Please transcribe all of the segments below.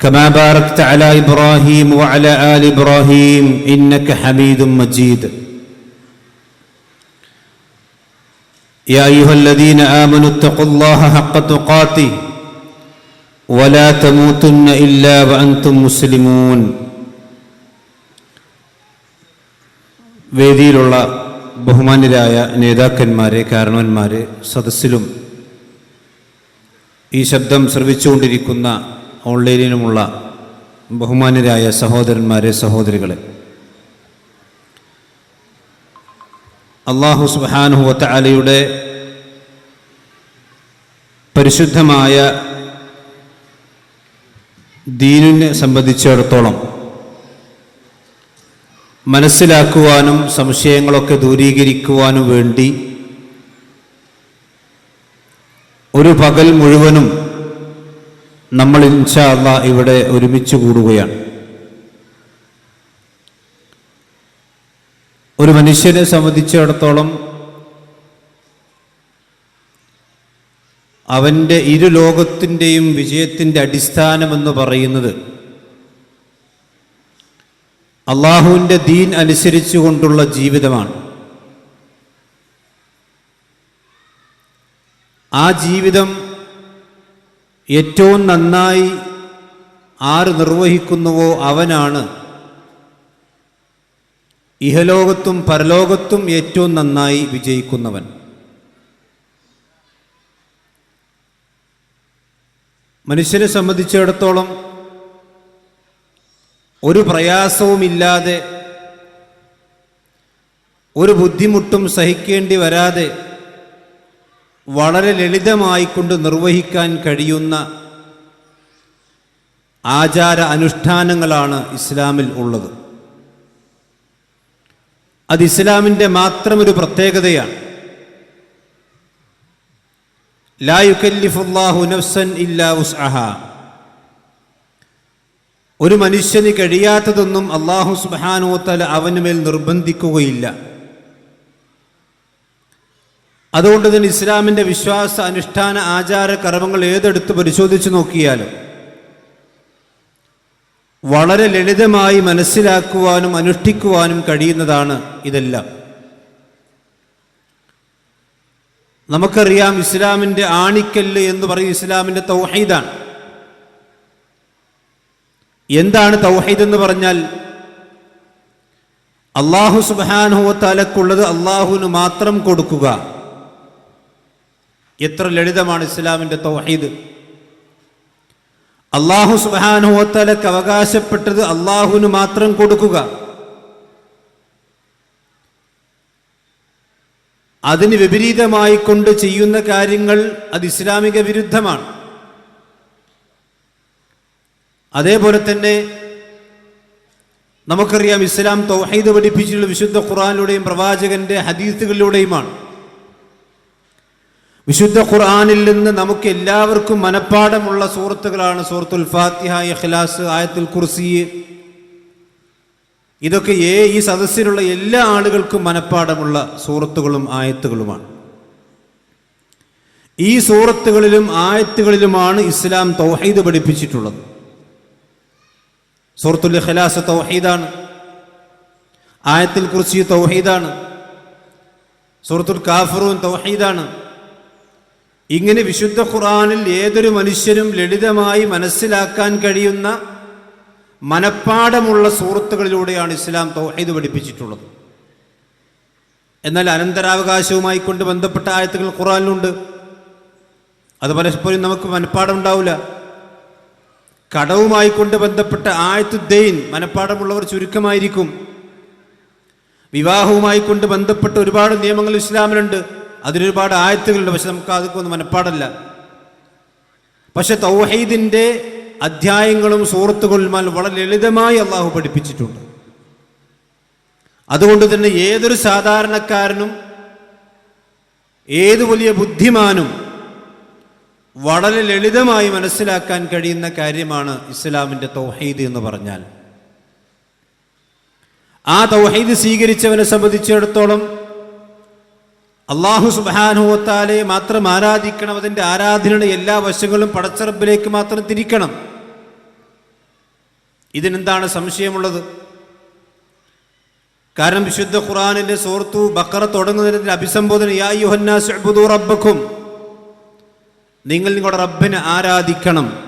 كما باركت على ابراهيم وعلى ال ابراهيم انك حميد مجيد يا ايها الذين امنوا اتقوا الله حق تقاته ولا تموتن الا وانتم مسلمون വേദിയിലുള്ള ബഹുമാന്യരായ നേതാക്കന്മാരെ കാരണവന്മാരെ സദസ്സിലും ഈ ശബ്ദം ശ്രവിച്ചുകൊണ്ടിരിക്കുന്ന ഓൺലൈനിലുമുള്ള ബഹുമാന്യരായ സഹോദരന്മാരെ സഹോദരികളെ. അള്ളാഹു സുബാനുഹുവത്ത അലയുടെ പരിശുദ്ധമായ ദീനിനെ സംബന്ധിച്ചിടത്തോളം മനസ്സിലാക്കുവാനും സംശയങ്ങളൊക്കെ ദൂരീകരിക്കുവാനും വേണ്ടി ഒരു പകൽ മുഴുവനും നമ്മൾ ഇൻഷാല്ല ഇവിടെ ഒരുമിച്ച് കൂടുകയാണ്. ഒരു മനുഷ്യനെ സംബന്ധിച്ചിടത്തോളം അവന്റെ ഇരു ലോകത്തിന്റെയും വിജയത്തിന്റെ അടിസ്ഥാനമെന്ന് പറയുന്നത് അള്ളാഹുവിന്റെ ദീൻ അനുസരിച്ചുകൊണ്ടുള്ള ജീവിതമാണ്. ആ ജീവിതം ഏറ്റവും നന്നായി ആര് നിർവഹിക്കുന്നുവോ അവനാണ് ഇഹലോകത്തും പരലോകത്തും ഏറ്റവും നന്നായി വിജയിക്കുന്നവൻ. മനുഷ്യനെ സംബന്ധിച്ചിടത്തോളം ഒരു പ്രയാസവുമില്ലാതെ ഒരു ബുദ്ധിമുട്ടും സഹിക്കേണ്ടി വരാതെ വളരെ ലളിതമായിക്കൊണ്ട് നിർവഹിക്കാൻ കഴിയുന്ന ആചാര അനുഷ്ഠാനങ്ങളാണ് ഇസ്ലാമിൽ ഉള്ളത്. അത് ഇസ്ലാമിന്റെ മാത്രം ഒരു പ്രത്യേകതയാണ്. ലാ നഫ്സൻ ഇല്ലാ ഒരു മനുഷ്യന് കഴിയാത്തതൊന്നും അള്ളാഹു സുബാനോത്തല അവന് മേൽ നിർബന്ധിക്കുകയില്ല. അതുകൊണ്ട് തന്നെ ഇസ്ലാമിന്റെ വിശ്വാസ അനുഷ്ഠാന ആചാര കർമ്മങ്ങൾ ഏതെടുത്ത് പരിശോധിച്ച് നോക്കിയാലും വളരെ ലളിതമായി മനസ്സിലാക്കുവാനും അനുഷ്ഠിക്കുവാനും കഴിയുന്നതാണ് ഇതെല്ലാം. നമുക്കറിയാം ഇസ്ലാമിന്റെ ആണിക്കല്ല് എന്ന് പറയും ഇസ്ലാമിന്റെ തൗഹീദാണ്. എന്താണ് തൗഹീദ് എന്ന് പറഞ്ഞാൽ അള്ളാഹു സുബാനുഹത്തലക്കുള്ളത് അള്ളാഹുവിന് മാത്രം കൊടുക്കുക. എത്ര ലളിതമാണ് ഇസ്ലാമിന്റെ തൗഹീദ്. അള്ളാഹു സുബാനുഹോത്തലക്ക് അവകാശപ്പെട്ടത് അള്ളാഹുവിന് മാത്രം കൊടുക്കുക. അതിന് വിപരീതമായി കൊണ്ട് ചെയ്യുന്ന കാര്യങ്ങൾ അത് ഇസ്ലാമിക വിരുദ്ധമാണ്. അതേപോലെ തന്നെ നമുക്കറിയാം ഇസ്ലാം തൗഹീദ് പഠിപ്പിച്ചിട്ടുള്ള വിശുദ്ധ ഖുറാനിലൂടെയും പ്രവാചകന്റെ ഹദീസുകളിലൂടെയുമാണ്. വിശുദ്ധ ഖുർആാനിൽ നിന്ന് നമുക്ക് എല്ലാവർക്കും മനഃപ്പാടമുള്ള സുഹൃത്തുക്കളാണ് സൂറത്തുൽ ഫാത്തിഹ ഇഖ്ലാസ് ആയത്തുൽ കുർസി. ഇതൊക്കെ ഏ ഈ സദസ്സിലുള്ള എല്ലാ ആളുകൾക്കും മനഃപ്പാടമുള്ള സൂറത്തുകളും ആയത്തുകളുമാണ്. ഈ സൂറത്തുകളിലും ആയത്തുകളിലുമാണ് ഇസ്ലാം തൗഹീദ് പഠിപ്പിച്ചിട്ടുള്ളത്. സൂറത്തുൽ ഇഖ്ലാസ് തൗഹീദാണ്. ആയത്തിൽ കുർസി തൗഹീദാണ്. സൂറത്തുൽ കാഫറൂൻ തൗഹീദാണ്. ഇങ്ങനെ വിശുദ്ധ ഖുറാനിൽ ഏതൊരു മനുഷ്യനും ലളിതമായി മനസ്സിലാക്കാൻ കഴിയുന്ന മനപ്പാടമുള്ള സുഹൃത്തുക്കളിലൂടെയാണ് ഇസ്ലാം തൗഹീദ് പഠിപ്പിച്ചിട്ടുള്ളത്. എന്നാൽ അനന്തരാവകാശവുമായി കൊണ്ട് ബന്ധപ്പെട്ട ആയത്തുകൾ ഖുറാനിലുണ്ട് അത് പലപ്പോഴും നമുക്ക് മനപ്പാടം ഉണ്ടാവില്ല. കടവുമായി കൊണ്ട് ബന്ധപ്പെട്ട ആയത്തുദ്ദൈൻ മനപ്പാടമുള്ളവർ ചുരുക്കമായിരിക്കും. വിവാഹവുമായി കൊണ്ട് ബന്ധപ്പെട്ട ഒരുപാട് നിയമങ്ങൾ ഇസ്ലാമിലുണ്ട്. അതിലൊരുപാട് ആയത്തുകളുണ്ട് പക്ഷെ നമുക്ക് അതൊക്കെ മനപ്പാടല്ല. പക്ഷെ തൗഹീദിന്റെ അധ്യായങ്ങളും സുഹൃത്തുക്കളുമാൽ വളരെ ലളിതമായി അള്ളാഹു പഠിപ്പിച്ചിട്ടുണ്ട്. അതുകൊണ്ട് തന്നെ ഏതൊരു സാധാരണക്കാരനും ഏത് വലിയ ബുദ്ധിമാനും വളരെ ലളിതമായി മനസ്സിലാക്കാൻ കഴിയുന്ന കാര്യമാണ് ഇസ്ലാമിന്റെ തൗഹീദ് എന്ന് പറഞ്ഞാൽ. ആ തൗഹീദ് സ്വീകരിച്ചവനെ സംബന്ധിച്ചിടത്തോളം അള്ളാഹു സുബാനുവത്താലെ മാത്രം ആരാധിക്കണം. അതിന്റെ ആരാധനയുടെ എല്ലാ വശങ്ങളും പടച്ചറപ്പിലേക്ക് മാത്രം തിരിക്കണം. ഇതിനെന്താണ് സംശയമുള്ളത്? കാരണം വിശുദ്ധ ഖുറാനിന്റെ സൂറത്തു ബക്കറ തുടങ്ങുന്നതിന്റെ അഭിസംബോധന യാ റബ്ബക്കും നിങ്ങൾ നിങ്ങളുടെ റബ്ബിനെ ആരാധിക്കണം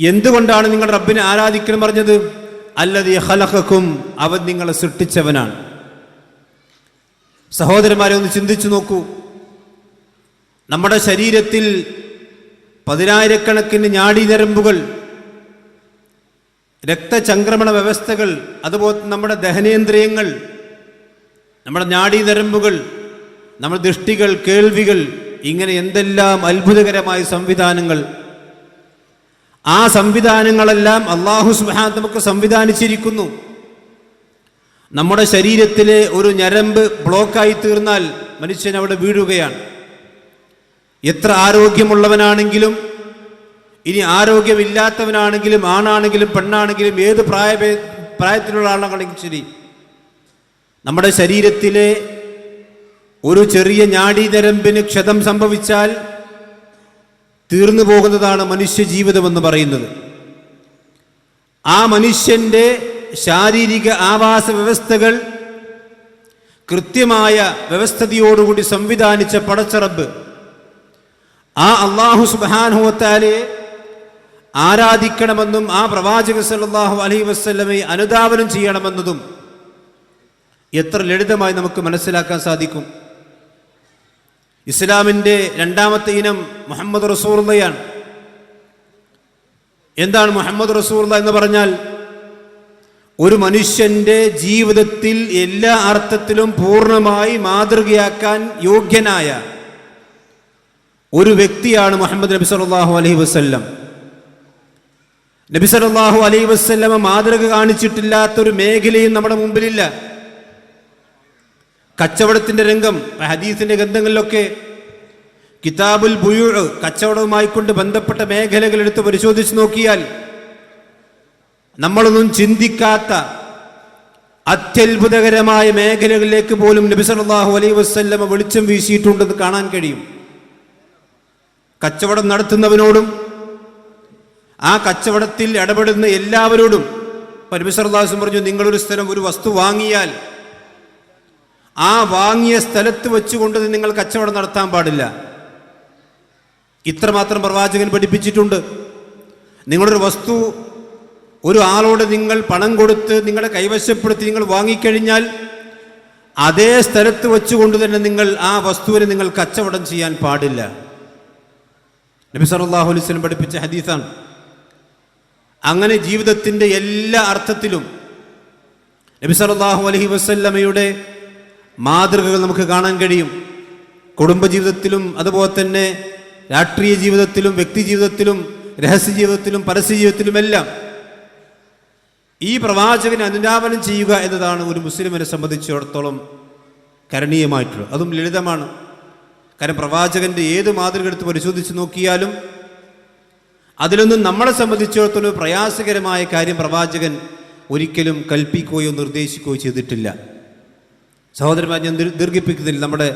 എന്തുകൊണ്ടാണ് നിങ്ങളുടെ റബ്ബിനെ ആരാധിക്കണം പറഞ്ഞത്? അല്ലത് ഹലഹക്കും അവൻ നിങ്ങളെ സൃഷ്ടിച്ചവനാണ് സഹോദരന്മാരെ ഒന്ന് ചിന്തിച്ചു നോക്കൂ. നമ്മുടെ ശരീരത്തിൽ പതിനായിരക്കണക്കിന് ഞാടിനരമ്പുകൾ രക്തചംക്രമണ വ്യവസ്ഥകൾ അതുപോലെ നമ്മുടെ ദഹനേന്ദ്രിയങ്ങൾ നമ്മുടെ ഞാടിനരമ്പുകൾ നമ്മുടെ ദൃഷ്ടികൾ കേൾവികൾ ഇങ്ങനെ എന്തെല്ലാം അത്ഭുതകരമായ സംവിധാനങ്ങൾ. ആ സംവിധാനങ്ങളെല്ലാം അള്ളാഹു സുബാൻ നമുക്ക് സംവിധാനിച്ചിരിക്കുന്നു. നമ്മുടെ ശരീരത്തിലെ ഒരു ഞരമ്പ് ബ്ലോക്കായി തീർന്നാൽ മനുഷ്യൻ അവിടെ വീഴുകയാണ്. എത്ര ആരോഗ്യമുള്ളവനാണെങ്കിലും ഇനി ആരോഗ്യമില്ലാത്തവനാണെങ്കിലും ആണാണെങ്കിലും പെണ്ണാണെങ്കിലും ഏത് പ്രായ പ്രായത്തിലുള്ള ആളാണെങ്കിലും ശരി. നമ്മുടെ ശരീരത്തിലെ ഒരു ചെറിയ ഞാടീതരമ്പിന് ക്ഷതം സംഭവിച്ചാൽ തീർന്നു പോകുന്നതാണ് മനുഷ്യ ജീവിതമെന്ന് പറയുന്നത്. ആ മനുഷ്യന്റെ ശാരീരിക ആവാസ വ്യവസ്ഥകൾ കൃത്യമായ വ്യവസ്ഥതയോടുകൂടി സംവിധാനിച്ച പടച്ചറബ് ആ അള്ളാഹു സുബാനുഹത്താലെ ആരാധിക്കണമെന്നും ആ പ്രവാചക സല്ലല്ലാഹു അലൈഹി വസ്ല്ലമെ അനുധാവനം ചെയ്യണമെന്നതും എത്ര ലളിതമായി നമുക്ക് മനസ്സിലാക്കാൻ സാധിക്കും. ഇസ്ലാമിന്റെ രണ്ടാമത്തെ ഇനം മുഹമ്മദ് റസൂർലയാണ് എന്താണ് മുഹമ്മദ് റസൂർല എന്ന് പറഞ്ഞാൽ ഒരു മനുഷ്യന്റെ ജീവിതത്തിൽ എല്ലാ അർത്ഥത്തിലും പൂർണമായി മാതൃകയാക്കാൻ യോഗ്യനായ ഒരു വ്യക്തിയാണ് മുഹമ്മദ് നബി സല്ലല്ലാഹു അലൈഹി വസ്ല്ലം. നബി സല്ലല്ലാഹു അലൈഹി വസല്ലമ മാതൃക കാണിച്ചിട്ടില്ലാത്തൊരു മേഖലയും നമ്മുടെ മുമ്പിലില്ല. കച്ചവടത്തിന്റെ രംഗം ഹദീസിന്റെ ഗ്രന്ഥങ്ങളിലൊക്കെ കിതാബുൽ ബുയു കച്ചവടവുമായി കൊണ്ട് ബന്ധപ്പെട്ട മേഖലകൾ എടുത്ത് പരിശോധിച്ച് നോക്കിയാൽ നമ്മളൊന്നും ചിന്തിക്കാത്ത അത്യത്ഭുതകരമായ മേഖലകളിലേക്ക് പോലും നബി സല്ലല്ലാഹു അലൈഹി വസല്ലമ വെളിച്ചം വീശിയിട്ടുണ്ടെന്ന് കാണാൻ കഴിയും. കച്ചവടം നടത്തുന്നവനോടും ആ കച്ചവടത്തിൽ ഇടപെടുന്ന എല്ലാവരോടും പരമേശ്വരദാസം പറഞ്ഞു നിങ്ങളൊരു സ്ഥലം ഒരു വസ്തു വാങ്ങിയാൽ ആ വാങ്ങിയ സ്ഥലത്ത് വെച്ചുകൊണ്ട് നിങ്ങൾ കച്ചവടം നടത്താൻ പാടില്ല. ഇത്രമാത്രം പ്രവാചകൻ പഠിപ്പിച്ചിട്ടുണ്ട്. നിങ്ങളൊരു വസ്തു ഒരു ആളോട് നിങ്ങൾ പണം കൊടുത്ത് നിങ്ങളുടെ കൈവശപ്പെടുത്തി നിങ്ങൾ വാങ്ങിക്കഴിഞ്ഞാൽ അതേ സ്ഥലത്ത് വെച്ചുകൊണ്ട് തന്നെ നിങ്ങൾ ആ വസ്തുവിനെ നിങ്ങൾ കച്ചവടം ചെയ്യാൻ പാടില്ല. നബി സല്ലല്ലാഹു അലൈഹി വസല്ലം പഠിപ്പിച്ച ഹദീസാണ്. അങ്ങനെ ജീവിതത്തിന്റെ എല്ലാ അർത്ഥത്തിലും നബി സല്ലല്ലാഹു അലഹി വസല്ലമയുടെ മാതൃകകൾ നമുക്ക് കാണാൻ കഴിയും. കുടുംബജീവിതത്തിലും അതുപോലെ തന്നെ രാഷ്ട്രീയ ജീവിതത്തിലും വ്യക്തി ജീവിതത്തിലും രഹസ്യ ജീവിതത്തിലും പരസ്യ ജീവിതത്തിലുമെല്ലാം ഈ പ്രവാചകനെ അനുരാപനം ചെയ്യുക എന്നതാണ് ഒരു മുസ്ലിമിനെ സംബന്ധിച്ചിടത്തോളം കരണീയമായിട്ടുള്ളത്. അതും ലളിതമാണ്. കാരണം പ്രവാചകന്റെ ഏത് മാതൃക എടുത്ത് പരിശോധിച്ച് നോക്കിയാലും അതിലൊന്നും നമ്മളെ സംബന്ധിച്ചിടത്തോളം പ്രയാസകരമായ കാര്യം പ്രവാചകൻ ഒരിക്കലും കൽപ്പിക്കുകയോ നിർദ്ദേശിക്കുകയോ ചെയ്തിട്ടില്ല. സഹോദരന്മാർ ഞാൻ ദീർ- ദീർഘിപ്പിക്കുന്നില്ല നമ്മുടെ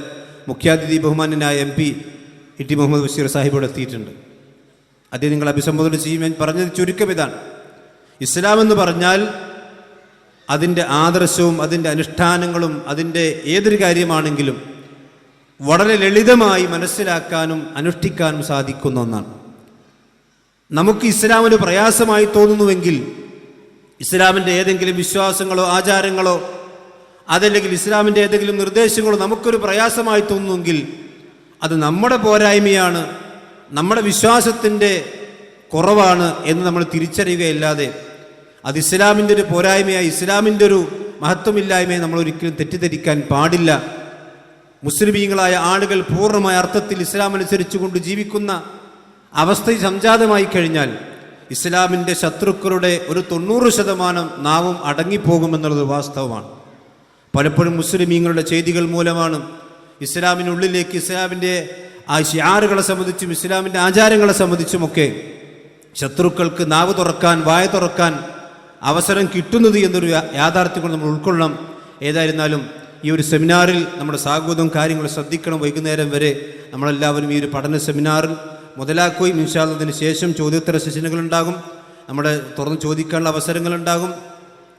മുഖ്യാതിഥി ബഹുമാനനായ M P E T Muhammad Basheer സാഹിബോട് എത്തിയിട്ടുണ്ട്. അദ്ദേഹം നിങ്ങൾ അഭിസംബോധന ചെയ്യും. ഞാൻ പറഞ്ഞത് ചുരുക്കം ഇതാണ്. ഇസ്ലാം എന്ന് പറഞ്ഞാൽ അതിന്റെ ആദർശവും അതിന്റെ അനുഷ്ഠാനങ്ങളും അതിന്റെ ഏതൊരു കാര്യമാണെങ്കിലും വളരെ ലളിതമായി മനസ്സിലാക്കാനും അനുഷ്ഠിക്കാനും സാധിക്കുന്ന ഒന്നാണ്. നമുക്ക് ഇസ്ലാമിന് പ്രയാസമായി തോന്നുന്നുവെങ്കിൽ ഇസ്ലാമിന്റെ ഏതെങ്കിലും വിശ്വാസങ്ങളോ ആചാരങ്ങളോ അതല്ലെങ്കിൽ ഇസ്ലാമിന്റെ ഏതെങ്കിലും നിർദ്ദേശങ്ങളോ നമുക്കൊരു പ്രയാസമായി തോന്നുമെങ്കിൽ അത് നമ്മുടെ പോരായ്മയാണ് നമ്മുടെ വിശ്വാസത്തിന്റെ കുറവാണ് എന്ന് നമ്മൾ തിരിച്ചറിയുകയല്ലാതെ അത് ഇസ്ലാമിന്റെ ഒരു പോരായ്മയായി ഇസ്ലാമിന്റെ ഒരു മഹത്വമില്ലായ്മയെ നമ്മൾ ഒരിക്കലും തെറ്റിദ്ധരിക്കാൻ പാടില്ല. മുസ്ലിമീങ്ങളായ ആളുകൾ പൂർണമായ അർത്ഥത്തിൽ ഇസ്ലാം അനുസരിച്ചുകൊണ്ട് ജീവിക്കുന്ന അവസ്ഥ സംജാതമായി കഴിഞ്ഞാൽ ഇസ്ലാമിന്റെ ശത്രുക്കളുടെ ഒരു തൊണ്ണൂറ് ശതമാനം നാവും അടങ്ങിപ്പോകുമെന്നുള്ളത് വാസ്തവമാണ്. പലപ്പോഴും മുസ്ലിമീങ്ങളുടെ ചെയ്തികൾ മൂലമാണ് ഇസ്ലാമിനുള്ളിലേക്ക് ഇസ്ലാമിന്റെ ആ ഷിയാറുകളെ സംബന്ധിച്ചും ഇസ്ലാമിന്റെ ആചാരങ്ങളെ സംബന്ധിച്ചുമൊക്കെ ശത്രുക്കൾക്ക് നാവ് തുറക്കാൻ വായ തുറക്കാൻ അവസരം കിട്ടുന്നത് എന്നൊരു യാഥാർത്ഥ്യം കൊണ്ട് നമ്മൾ ഉൾക്കൊള്ളണം. ഏതായിരുന്നാലും ഈ ഒരു സെമിനാറിൽ നമ്മുടെ സാഗോദവും കാര്യങ്ങൾ ശ്രദ്ധിക്കണം വൈകുന്നേരം വരെ. നമ്മളെല്ലാവരും ഈ ഒരു പഠന സെമിനാറിൽ മുതലാക്കുകയും ഇൻഷാല്ലതിന് ശേഷം ചോദ്യോത്തര സെഷനുകളുണ്ടാകും. നമ്മുടെ തുറന്ന് ചോദിക്കാനുള്ള അവസരങ്ങളുണ്ടാകും.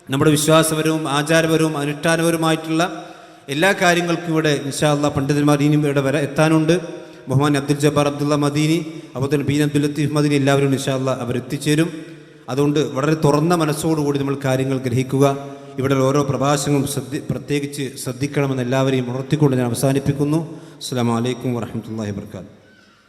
നമ്മുടെ വിശ്വാസപരവും ആചാരപരവും അനുഷ്ഠാനപരവുമായിട്ടുള്ള എല്ലാ കാര്യങ്ങൾക്കും ഇവിടെ ഇൻഷാല്ല പണ്ഡിതന്മാർ ഇനിയും ഇവിടെ വരെ എത്താനുണ്ട്. മുഹമ്മദ് അബ്ദുൽ ജബ്ബാർ അബ്ദുള്ള മദീനി അതുപോലെ ബീൻ അബ്ദുൽ ലത്തീഫ് മദീനി എല്ലാവരും ഇൻഷാല്ല അവരെത്തിച്ചേരും. അതുകൊണ്ട് വളരെ തുറന്ന മനസ്സോടുകൂടി നമ്മൾ കാര്യങ്ങൾ ഗ്രഹിക്കുക. ഇവിടെ ഓരോ പ്രഭാഷണവും ശ്രദ്ധി പ്രത്യേകിച്ച് ശ്രദ്ധിക്കണമെന്ന് എല്ലാവരെയും ഉണർത്തിക്കൊണ്ട് ഞാൻ അവസാനിപ്പിക്കുന്നു. അസ്സാം വലൈക്കും വരഹമുല്ലാ വാബർക്കാത്തു